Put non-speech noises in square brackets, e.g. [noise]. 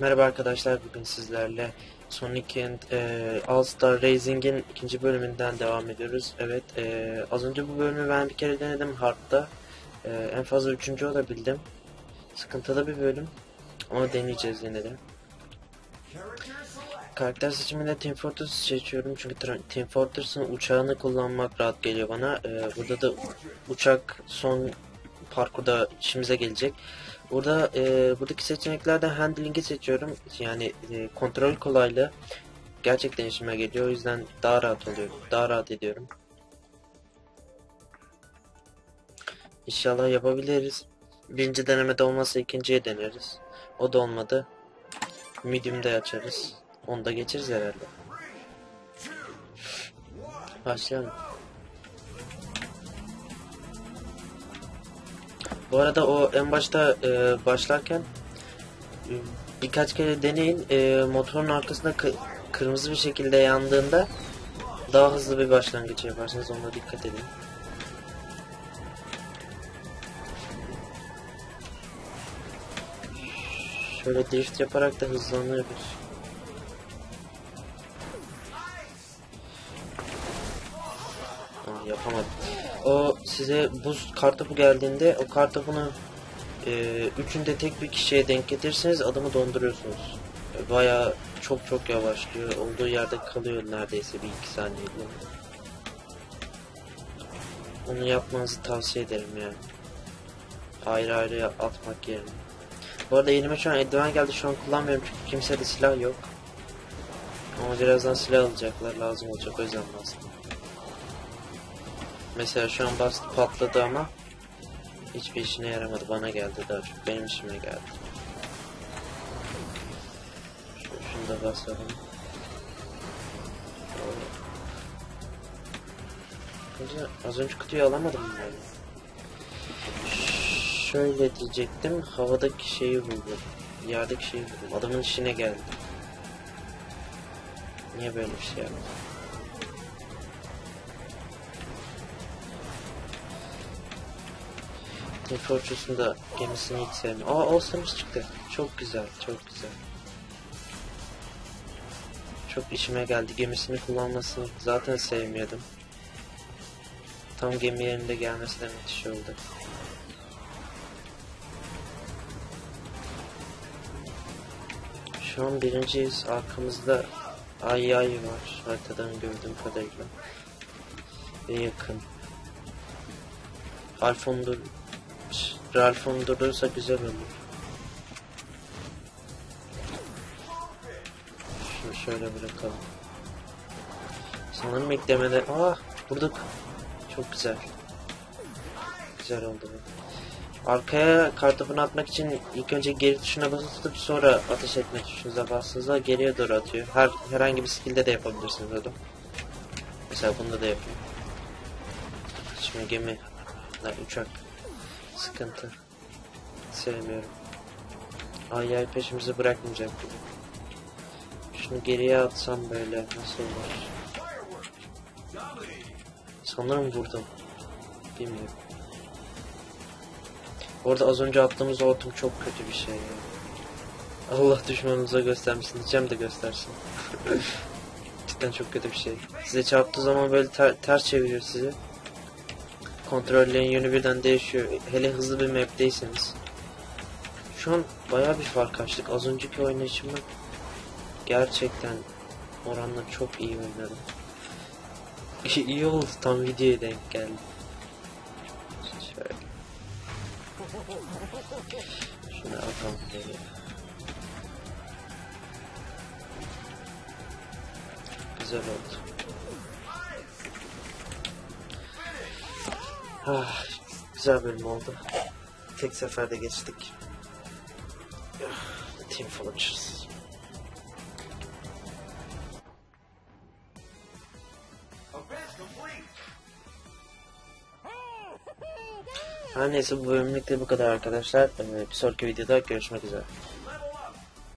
Merhaba arkadaşlar bugün sizlerle Sonic and e, All Star Racing'in ikinci bölümünden devam ediyoruz. Evet e, az önce bu bölümü ben bir kere denedim hard'da. E, en fazla üçüncü olabildim. Sıkıntılı bir bölüm ama deneyeceğiz yine de. Karakter seçiminde Team Fortress seçiyorum çünkü Team Fortress'ın uçağını kullanmak rahat geliyor bana. E, burada da uçak son parkurda işimize gelecek. Burada e, buradaki seçeneklerden handling'i seçiyorum. Yani e, kontrol kolaylığı gerçekten işime geliyor. O yüzden daha rahat oluyor. Daha rahat ediyorum. İnşallah yapabiliriz. Birinci denemede olmazsa ikinciye deneriz. O da olmadı. Medium'da açarız. Onu da geçeriz herhalde. Başlayalım. Bu arada o en başta e, başlarken e, birkaç kere deneyin. E, motorun arkasında kı- kırmızı bir şekilde yandığında daha hızlı bir başlangıç yaparsınız. Ona dikkat edin. Şöyle drift yaparak da hızlanıyoruz. Aa, yapamadım. O size buz kartopu geldiğinde o kartopunu e, üçünde tek bir kişiye denk getirirseniz adamı donduruyorsunuz. Baya çok çok yavaşlıyor. Olduğu yerde kalıyor neredeyse bir iki saniyede. Onu yapmanızı tavsiye ederim yani. Ayrı ayrı atmak yerine. Bu arada elime şu an eldiven geldi şu an kullanmıyorum çünkü kimsede silah yok. Ama birazdan silah alacaklar lazım olacak o yüzden bastım. Mesela şu an bastı patladı ama hiçbir işine yaramadı. Bana geldi daha çok. Benim işime geldi. Şu, şunu da basalım. Az önce kutuyu alamadım mı ben? Şöyle diyecektim. Havadaki şeyi buldum. Yerdeki şeyi buldum. Adamın işine geldi. Niye böyle bir şey yaptı? Fortress'ın da gemisini hiç sevmiyorum. Aa All-Stars çıktı. Çok güzel, çok güzel. Çok işime geldi. Gemisini kullanmasını zaten sevmiyordum. Tam gemi yerinde gelmesi de müthiş oldu. Şu an birinciyiz. Arkamızda ay ay var. Haritadan gördüğüm kadarıyla. Ve yakın. Alfondur Ralph'un durursa güzel olur. Şunu şöyle bırakalım. Sanırım eklemede... Aa vurduk. Çok güzel. Güzel oldu bu. Arkaya kartopunu atmak için ilk önce geri tuşuna basılı tutup sonra ateş etme tuşunuza bastığınızda geriye doğru atıyor. Her herhangi bir skill'de de yapabilirsiniz onu. Mesela bunda da yapıyor. Şimdi gemi, uçak. Sıkıntı. Sevmiyorum. Ay peşimizi bırakmayacak gibi. Şunu geriye atsam böyle nasıl olur? Sanırım vurdum. Bilmiyorum. Orada az önce attığımız hortum çok kötü bir şey ya. Allah düşmanımıza göstermişsin diyeceğim de göstersin. [laughs] Cidden çok kötü bir şey. Size çarptığı zaman böyle ter- ters çeviriyor sizi. Kontrollerin yönü birden değişiyor. Hele hızlı bir map'teyseniz. Şu an bayağı bir fark açtık. Az önceki oynayışımı gerçekten oranla çok iyi oynadım. iyi oldu tam videoya denk geldi. Şöyle. Geriye. Güzel oldu. Ah, güzel bölüm oldu. Tek seferde geçtik. Ah, Team Fortress. Her neyse bu bölümlük de bu kadar arkadaşlar. Ee, Bir sonraki videoda görüşmek üzere.